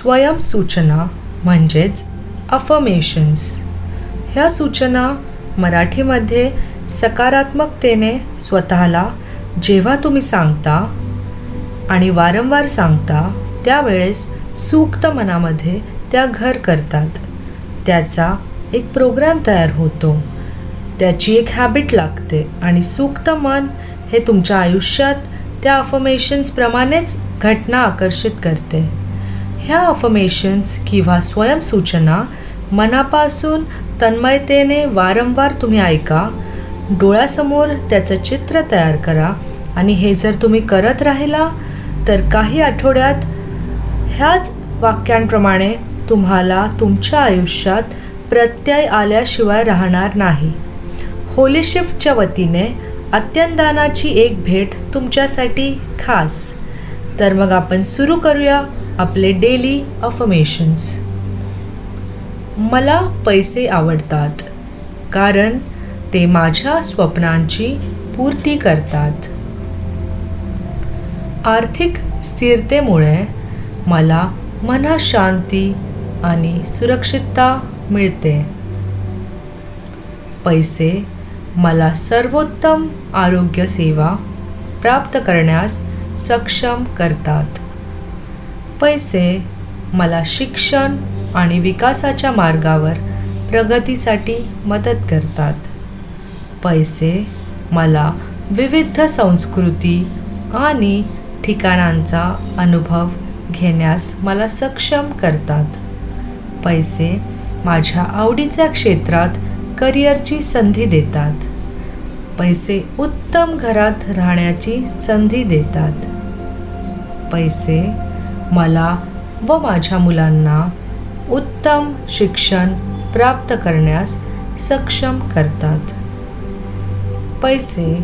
स्वयंसूचना म्हणजेच अफर्मेशन्स ह्या सूचना मराठीमध्ये सकारात्मकतेने स्वतःला जेव्हा तुम्ही सांगता आणि वारंवार सांगता त्यावेळेस सूक्त मनामध्ये त्या घर करतात. त्याचा एक प्रोग्राम तयार होतो. त्याची एक हॅबिट लागते आणि सूक्त मन हे तुमच्या आयुष्यात त्या अफर्मेशन्सप्रमाणेच घटना आकर्षित करते. ह्या अफर्मेशन्स किंवा स्वयंसूचना मनापासून तन्मयतेने वारंवार तुम्ही ऐका डोळ्यासमोर त्याचं चित्र तयार करा आणि हे जर तुम्ही करत राहिला तर काही आठवड्यात ह्याच वाक्यांप्रमाणे तुम्हाला तुमच्या आयुष्यात प्रत्यय आल्याशिवाय राहणार नाही. होली शिफ्टच्या वतीने अत्यंदानाची एक भेट तुमच्यासाठी खास. तर मग आपण सुरू करूया. आपले डेली अफमेशन्स मला पैसे आवडतात कारण ते माझ्या स्वप्नांची पूर्ती करतात. आर्थिक स्थिरतेमुळे मला मनशांती आणि सुरक्षितता मिळते. पैसे मला सर्वोत्तम आरोग्य सेवा प्राप्त करण्यास सक्षम करतात. पैसे मला शिक्षण आणि विकासाच्या मार्गावर प्रगतीसाठी मदत करतात. पैसे मला विविध संस्कृती आणि ठिकाणांचा अनुभव घेण्यास मला सक्षम करतात. पैसे माझ्या आवडीच्या क्षेत्रात करिअरची संधी देतात. पैसे उत्तम घरात राहण्याची संधी देतात. पैसे मला व माझ्या मुलांना उत्तम शिक्षण प्राप्त करण्यास सक्षम करतात. पैसे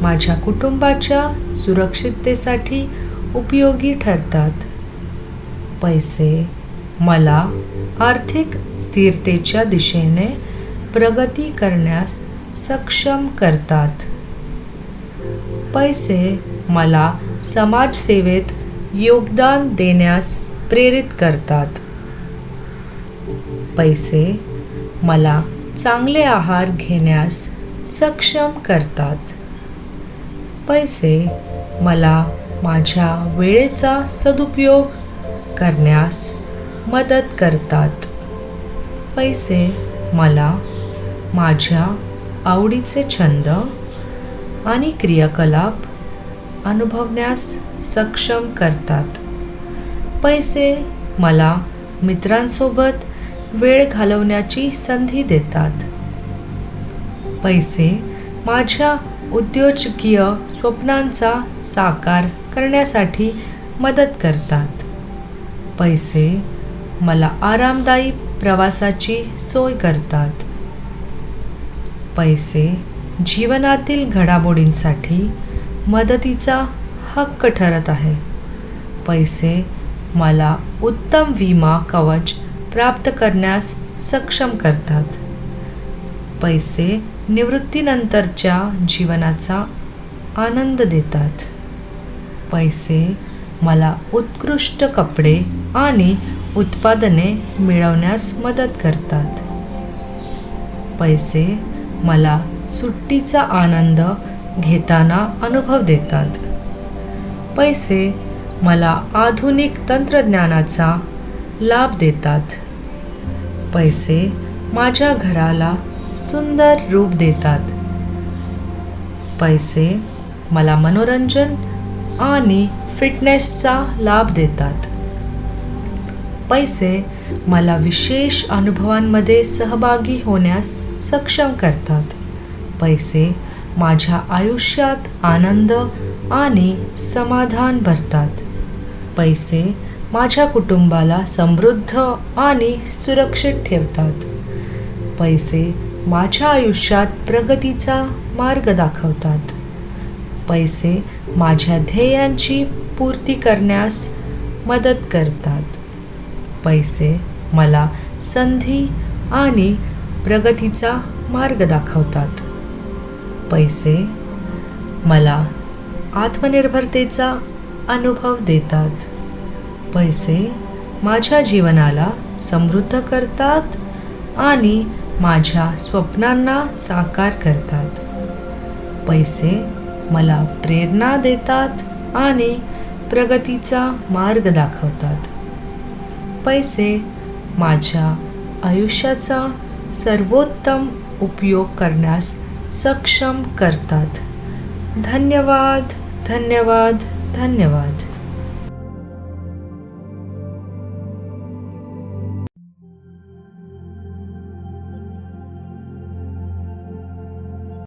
माझ्या कुटुंबाच्या सुरक्षिततेसाठी उपयोगी ठरतात. पैसे मला आर्थिक स्थिरतेच्या दिशेने प्रगती करण्यास सक्षम करतात. पैसे मला समाजसेवेत योगदान देण्यास प्रेरित करतात. पैसे मला चांगले आहार घेण्यास सक्षम करतात. पैसे मला माझ्या वेळेचा सदुपयोग करण्यास मदत करतात. पैसे मला माझ्या आवडीचे छंद आणि क्रियाकलाप अनुभवण्यास सक्षम करतात. पैसे मला मित्रांसोबत वेळ घालवण्याची संधी देतात. पैसे माझ्या उद्योजकीय स्वप्नांचा साकार करण्यासाठी मदत करतात. पैसे मला आरामदायी प्रवासाची सोय करतात. पैसे जीवनातील घडामोडींसाठी मदतीचा हक्क ठरत आहे. पैसे मला उत्तम विमा कवच प्राप्त करण्यास सक्षम करतात. पैसे निवृत्तीनंतरच्या जीवनाचा आनंद देतात. पैसे मला उत्कृष्ट कपडे आणि उत्पादने मिळवण्यास मदत करतात. पैसे मला सुट्टीचा आनंद घेताना अनुभव देतात. पैसे मला आधुनिक तंत्रज्ञानाचा लाभ देतात. पैसे माझ्या घराला सुंदर रूप देतात. पैसे मला मनोरंजन आणि फिटनेसचा लाभ देतात. पैसे मला विशेष अनुभवांमध्ये सहभागी होण्यास सक्षम करतात. पैसे माझ्या आयुष्यात आनंद आणि समाधान भरतात. पैसे माझ्या कुटुंबाला समृद्ध आणि सुरक्षित ठेवतात. पैसे माझ्या आयुष्यात प्रगतीचा मार्ग दाखवतात. पैसे माझ्या ध्येयांची पूर्ती करण्यास मदत करतात. पैसे मला संधी आणि प्रगतीचा मार्ग दाखवतात. पैसे मला आत्मनिर्भरतेचा अनुभव देतात. पैसे माझ्या जीवनाला समृद्ध करतात आणि माझ्या स्वप्नांना साकार करतात. पैसे मला प्रेरणा देतात आणि प्रगतीचा मार्ग दाखवतात. पैसे माझ्या आयुष्याचा सर्वोत्तम उपयोग करण्यास सक्षम करतात. धन्यवाद धन्यवाद धन्यवाद.